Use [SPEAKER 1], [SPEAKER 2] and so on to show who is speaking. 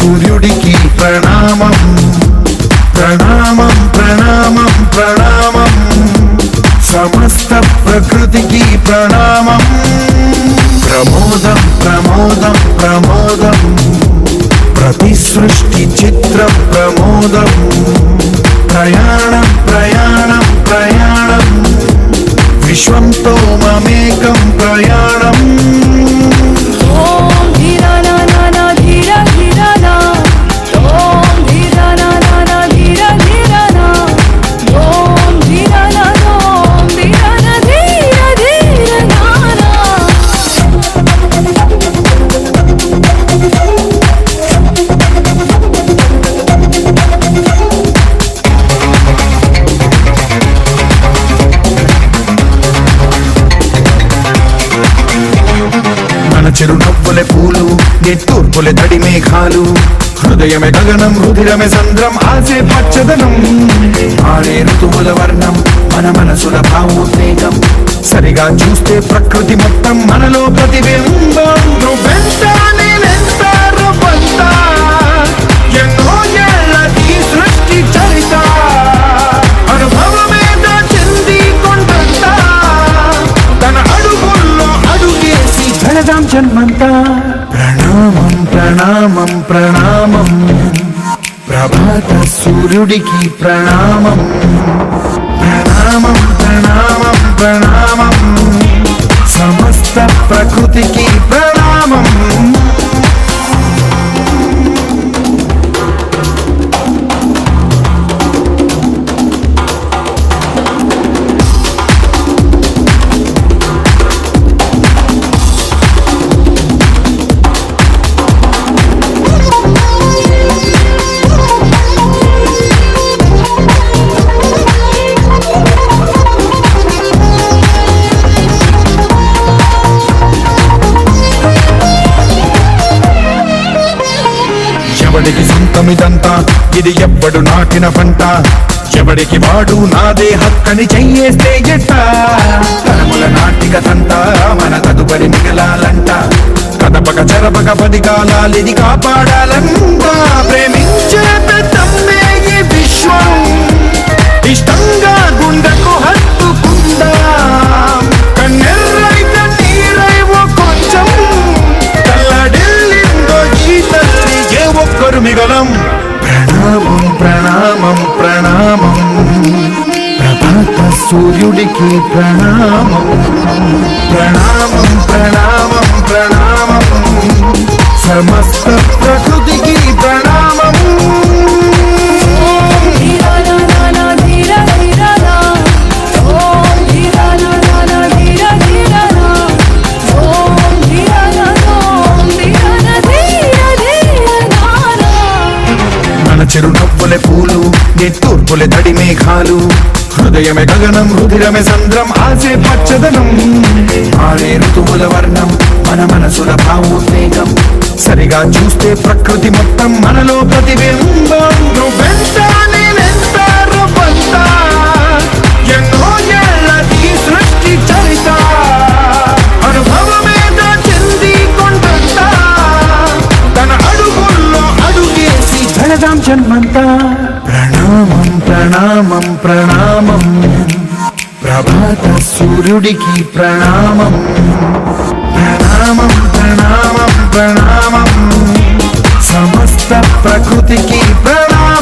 [SPEAKER 1] సూర్యుడికి ప్రణామం ప్రణామం ప్రణామం ప్రణామం. సమస్త ప్రకృతికి ప్రణామం. ప్రమోదం ప్రమోదం ప్రమోదం. ప్రతి సృష్టి చిత్ర ప్రమోదం. ప్రయాణం ప్రయాణం ప్రయాణం. విశ్వంతో మమేకం ప్రయాణం. చిరునవ్వులే పూలు నిట్టూర్పులే తడి మేఘాలు. హృదయమే గగనం రుధిరమే సంద్రం ఆసే పచ్చదనం. ఆడే ఋతువుల వర్ణం మన మనసుల భావోద్వేగం. సరిగా చూస్తే ప్రకృతి మొత్తం మనలో ప్రతిబింబం. ప్రణామం. ప్రభాత సూర్యుడికి ప్రణామం. ప్రణామం ప్రణామం ప్రణామం. సమస్త ప్రకృతికి ప్రణామం ఎవడికి సొంతమిదంతా. ఇది ఎవ్వడు నాటిన పంట. ఎవడికి వాడు నాదే హక్కని చెయ్యేస్తే ఎట్ట? తరముల నాటిక తంట మన తదుపరి మిగలాలంట. కదపక చెరపక పది కాలాలిది కాపాడాలంట. ప్రేమ సూర్యుడికి ప్రణామం ప్రణామం ప్రణామం ప్రణామం. సమస్త ప్రకృతికి ప్రణామం.
[SPEAKER 2] ఓం ధీర నా నా నా ధీర
[SPEAKER 1] పూలు నిట్టూర్పులే తడి మేఘాలు హృదయమే గగనం రుధిరమే సంద్రం ఆసే పచ్చదనం. ఆడే ఋతువుల వర్ణం మన మనసుల భావోద్వేగం. సరిగా చూస్తే ప్రకృతి మొత్తం మనలో ప్రతిబింబం. నువ్వెంత నేనెంత రవ్వంత ఎన్నో ఏళ్ళది సృష్టి చరిత. అనుభవమేద తన అడుగుల్లో అడుగేసి జనదాం జన్మంతా. ప్రణామం ప్రణామం ప్రణామం. ప్రభాత సూర్యుడికి ప్రణామం. ప్రణామం ప్రణామం ప్రణామం. సమస్త ప్రకృతికి ప్రణామం